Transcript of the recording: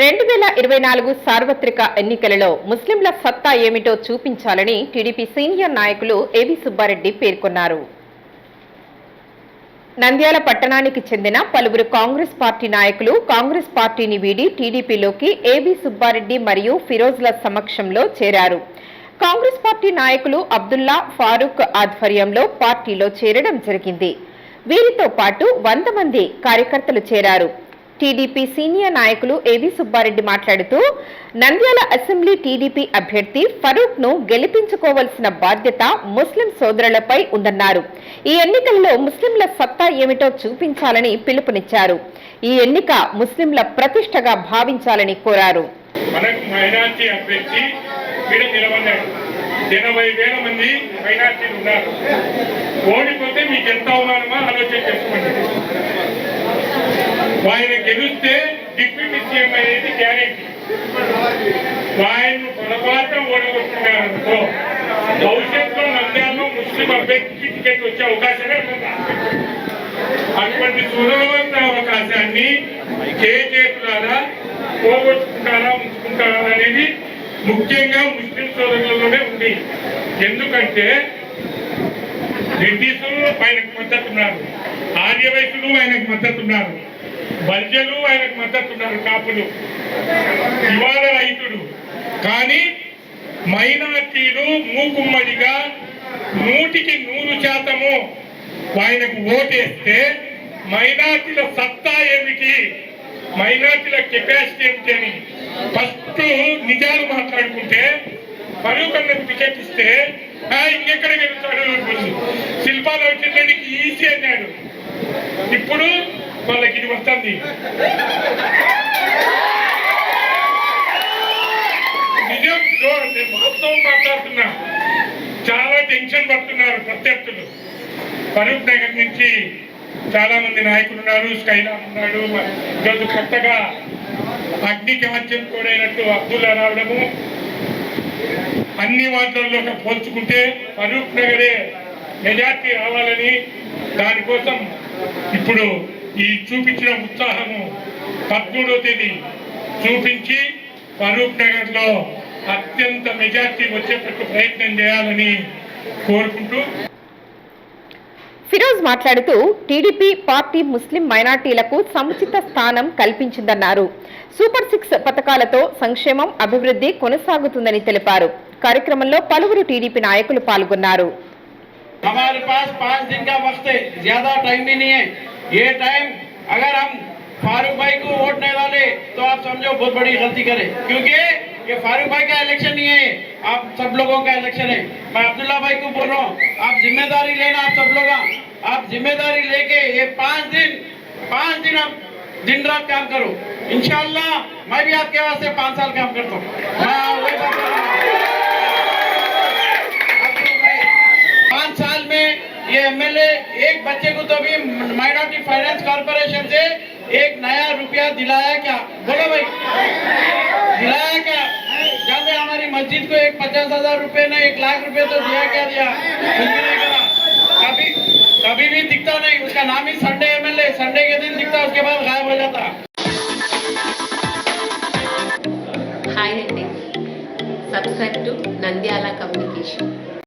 రెండు వేల ఇరవై నాలుగు సార్వత్రిక ఎన్నికలలో ముస్లింల సత్తా ఏమిటో చూపించాలని టీడీపీ సీనియర్ నాయకులు ఏవి సుబ్బారెడ్డి పేర్కొన్నారు. నంద్యాల పట్టణానికి చెందిన పలువురు కాంగ్రెస్ పార్టీ నాయకులు కాంగ్రెస్ పార్టీని వీడి టీడీపీలోకి ఏవి సుబ్బారెడ్డి మరియు ఫిరోజ్ల సమక్షంలో చేరారు. కాంగ్రెస్ పార్టీ నాయకులు అబ్దుల్లా ఫారూక్ ఆధ్వర్యంలో పార్టీలో చేరడం జరిగింది. వీరితో పాటు వంద మంది కార్యకర్తలు చేరారు. టీడీపీ సీనియర్ నాయకులు ఏవి సుబ్బారెడ్డి మాట్లాడుతూ నంద్యాల అసెంబ్లీ టీడీపీ అభ్యర్థి ఫరూక్ను గెలిపించుకోవాల్సిన బాధ్యత ముస్లిం సోదరులపై ఉందన్నారు. ఈ ఎన్నికల్లో ముస్లింల సత్తా ఏమిటో చూపించాలని పిలుపునిచ్చారు. ఈ ఎన్నిక ముస్లింల ప్రతిష్టగా భావించాలని కోరారు. ఎనభై వేల మంది మైనార్టీలు ఉన్నారు. ఓడిపోతే మీకు ఎంత అవమానమా? ఆలోచన చేసుకోండి. ఆయన గెలిస్తే డిప్యూటీ సీఎం అనేది గ్యారెంటీ ఆయన పొరపాటు ఓడగొట్టుకున్నారనుకో భవిష్యత్తులో నంద్యాలలో ముస్లిం అభ్యర్థికి టికెట్ వచ్చే అవకాశమే అటువంటి సులభమైన అవకాశాన్ని చేతులారా పోగొట్టుకుంటారా ఉంచుకుంటారా అనేది ముఖ్యంగా ముస్లిం సోదరులలోనే ఉంది. ఎందుకంటే రెడ్డిసులు ఆయనకు మద్దతున్నారు ఆర్యవైశ్యులు ఆయనకు మద్దతున్నారు బల్జలు ఆయనకు మద్దతున్నారు కాపులు. ఇవాళ రైతుడు. కానీ మైనార్టీలు మూకుమ్మడిగా నూటికి నూరు శాతము ఆయనకు ఓటేస్తే మైనార్టీల సత్తా ఏమిటి? మైనార్టీల కెపాసిటీ ఏమిటి అని ఫస్ట్ నిజాలు మాట్లాడుకుంటే పరువుకన్నకు టికెట్ ఇస్తే ఇంకెక్కడ గెలుస్తాడు? శిల్పాలు వచ్చిందానికి ఈజీ అన్నాడు. ఇప్పుడు వాళ్ళకి ఇది వస్తుంది. నిజం నేను వాస్తవం మాట్లాడుతున్నా. చాలా టెన్షన్ పడుతున్నారు ప్రత్యర్థులు. ఫరూక్ నగర్ నుంచి చాలా మంది నాయకులు ఉన్నారు స్కైలాన్ ఉన్నాడు ఈరోజు కొత్తగా అగ్ని కవచం కూడైనట్టు అబ్దుల్లా రావడము. అన్ని వాటిల్లో పోల్చుకుంటే ఫరూక్ నగరే మెజార్టీ రావాలని దానికోసం ఇప్పుడు ఈ చూపించిన ఉత్సాహము పదమూడవ తేదీ చూపించి ఫరూక్ నగర్లో అత్యంత మెజార్టీ వచ్చేటట్టు ప్రయత్నం చేయాలని కోరుకుంటూ ఫిరోజ్ మాట్లాడుతూ టీడీపీ పార్టీ ముస్లిం మైనార్టీలకు సముచిత స్థానం కల్పించిందన్నారు. సూపర్ సిక్స్ పథకాలతో సంక్షేమం అభివృద్ధి కొనసాగుతుందని తెలిపారు. కార్యక్రమంలో పలువురు టీడీపీ నాయకులు పాల్గొన్నారు. ये टाइम अगर हम फारूक भाई को वोट नहीं डाले तो आप समझो बहुत बड़ी गलती करें। क्योंकि ये फारूक भाई का इलेक्शन नहीं है, आप सब लोगों का इलेक्शन है। मैं अब्दुल्ला भाई को बोल रहा हूँ, आप ज़िम्मेदारी लेना आप सब लोग आप ज़िम्मेदारी लेके ये पाँच दिन पाँच दिन आप दिन रात काम करो। इंशाल्लाह, मैं भी आपके वास्ते पाँच साल काम करता हूँ। हूँ पाँच साल में ये एमएलए एक बच्चे को तो भी माइनॉरिटी फाइनेंस कॉर्पोरेशन से एक नया रुपया दिलाया क्या? बोलो भाई। दिलाया क्या? जाते हमारी मस्जिद को एक पचास हज़ार रुपए ने एक लाख रुपए तो दिया क्या दिया? कभी कभी भी दिखता नहीं, उसका नाम ही संडे एमएलए संडे के दिन दिखता, उसके बाद गायब हो जाता।